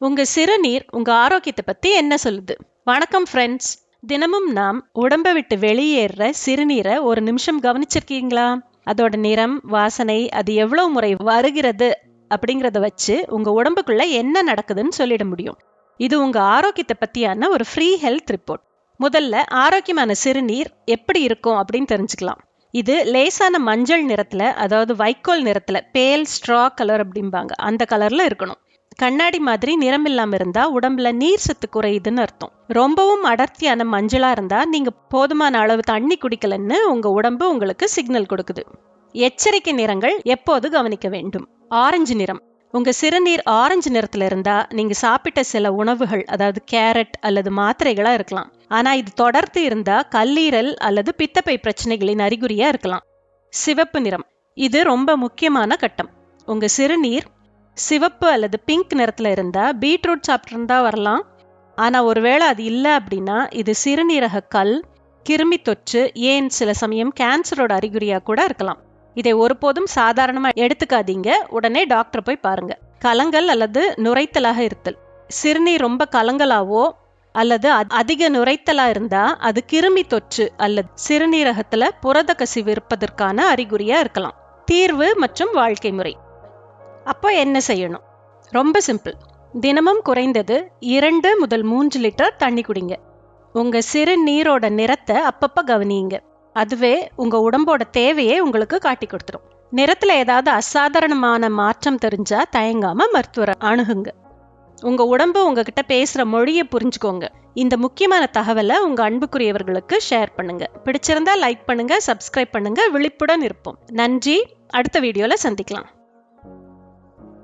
உங்க சிறுநீர் உங்க ஆரோக்கியத்தை பத்தி என்ன சொல்லுது? வணக்கம் ஃப்ரெண்ட்ஸ் தினமும் நாம் உடம்பை விட்டு வெளியேற சிறுநீரை ஒரு நிமிஷம் கவனிச்சிருக்கீங்களா? அதோட நிறம் வாசனை அது எவ்வளவு முறை வருகிறது அப்படிங்கறத வச்சு உங்க உடம்புக்குள்ள என்ன நடக்குதுன்னு சொல்லிட முடியும். இது உங்க ஆரோக்கியத்தை பத்தியான ஒரு ஃப்ரீ ஹெல்த் ரிப்போர்ட் முதல்ல ஆரோக்கியமான சிறுநீர் எப்படி இருக்கும் அப்படின்னு தெரிஞ்சுக்கலாம். இது லேசான மஞ்சள் நிறத்துல அதாவது வைக்கோல் நிறத்துல பேல் ஸ்ட்ரா கலர் அப்படிம்பாங்க. அந்த கலர்ல இருக்கணும். கண்ணாடி மாதிரி நிறம் இல்லாம இருந்தா உடம்புல நீர் சத்து குறையுதுன்னு அர்த்தம். ரொம்பவும் அடர்த்தியான மஞ்சளா இருந்தா நீங்க போதுமான அளவு தண்ணி குடிக்கலன்னு உங்க உடம்பு உங்களுக்கு சிக்னல் கொடுக்குது. எச்சரிக்கை நிறங்கள் எப்போது கவனிக்க வேண்டும்? ஆரஞ்சு நிறம். உங்க சிறுநீர் ஆரஞ்சு நிறத்துல இருந்தா நீங்க சாப்பிட்ட சில உணவுகள் அதாவது கேரட் அல்லது மாத்திரைகளா இருக்கலாம். ஆனா இது தொடர்ந்து இருந்தா கல்லீரல் அல்லது பித்தப்பை பிரச்சனைகளின் அறிகுறியா இருக்கலாம். சிவப்பு நிறம். இது ரொம்ப முக்கியமான கட்டம். உங்க சிறுநீர் சிவப்பு அல்லது பிங்க் நிறத்துல இருந்தா பீட்ரூட் சாப்பிட்ருந்தா வரலாம். ஆனா ஒருவேளை அது இல்லை அப்படின்னா இது சிறுநீரக கல் கிருமி தொற்று ஏன் சில சமயம் கேன்சரோட அறிகுறியா கூட இருக்கலாம். இதை ஒருபோதும் சாதாரணமா எடுத்துக்காதீங்க. உடனே டாக்டர் போய் பாருங்க. கலங்கல் அல்லது நுரைத்தலாக இருத்தல். சிறுநீர் ரொம்ப கலங்கலாவோ அல்லது அதிக நுரைத்தலா இருந்தா அது கிருமி தொற்று அல்லது சிறுநீரகத்துல புரத கசிவு இருப்பதற்கான அறிகுறியா இருக்கலாம். தீர்வு மற்றும் வாழ்க்கை முறை. அப்போ என்ன செய்யணும்? ரொம்ப சிம்பிள் தினமும் குறைந்தது இரண்டு முதல் மூன்று லிட்டர் தண்ணி குடிங்க. உங்க சிறுநீரோட நிறத்தை அப்பப்ப கவனியுங்க. அதுவே உங்க உடம்போட தேவையை உங்களுக்கு காட்டி கொடுத்துரும். நிறத்துல ஏதாவது அசாதாரணமான மாற்றம் தெரிஞ்சா தயங்காம மருத்துவரை அணுகுங்க. உங்க உடம்பு உங்ககிட்ட பேசுற மொழியை புரிஞ்சுக்கோங்க. இந்த முக்கியமான தகவலை உங்க அன்புக்குரியவர்களுக்கு ஷேர் பண்ணுங்க. பிடிச்சிருந்தா லைக் பண்ணுங்க சப்ஸ்கிரைப் பண்ணுங்க. விழிப்புடன் இருப்போம். நன்றி. அடுத்த வீடியோல சந்திக்கலாம்.